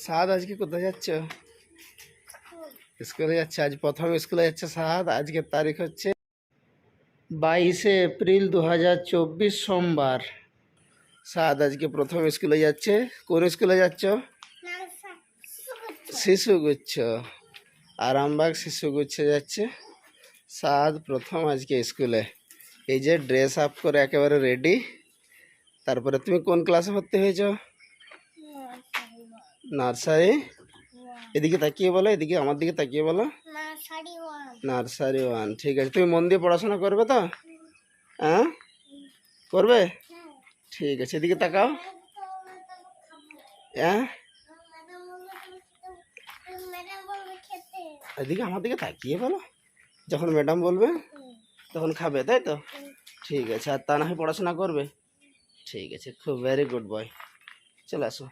সাদ আজকে কোথায় যাচ্ছ স্কুলে যাচ্ছে আজ প্রথম স্কুলে যাচ্ছে সাদ আজকের তারিখ হচ্ছে বাইশে এপ্রিল দু হাজার চব্বিশ সোমবার সাদ আজকে প্রথম স্কুলে যাচ্ছে কোন স্কুলে যাচ্ছ শিশুগুচ্ছ আরামবাগ শিশুগুচ্ছে যাচ্ছে সাদ প্রথম আজকে স্কুলে এই যে ড্রেস আপ করে একেবারে রেডি তারপরে তুমি কোন ক্লাসে ভর্তি হয়েছো নার্সারি। এদিকে তাকিয়ে বলো এদিকে আমার দিকে তাকিয়ে বলো। Nursery one. ঠিক আছে। তুমি মন দিয়ে পড়াশোনা করবে তো? হ্যাঁ? করবে? ঠিক আছে এদিকে তাকাও। হ্যাঁ? এদিকে আমার দিকে তাকিয়ে বলো। যখন ম্যাডাম বলবে তখন খাবে তাই তো? ঠিক আছে আর তা না হয় পড়াশোনা করবে। ঠিক আছে খুব ভেরি গুড বয় চলে আসো।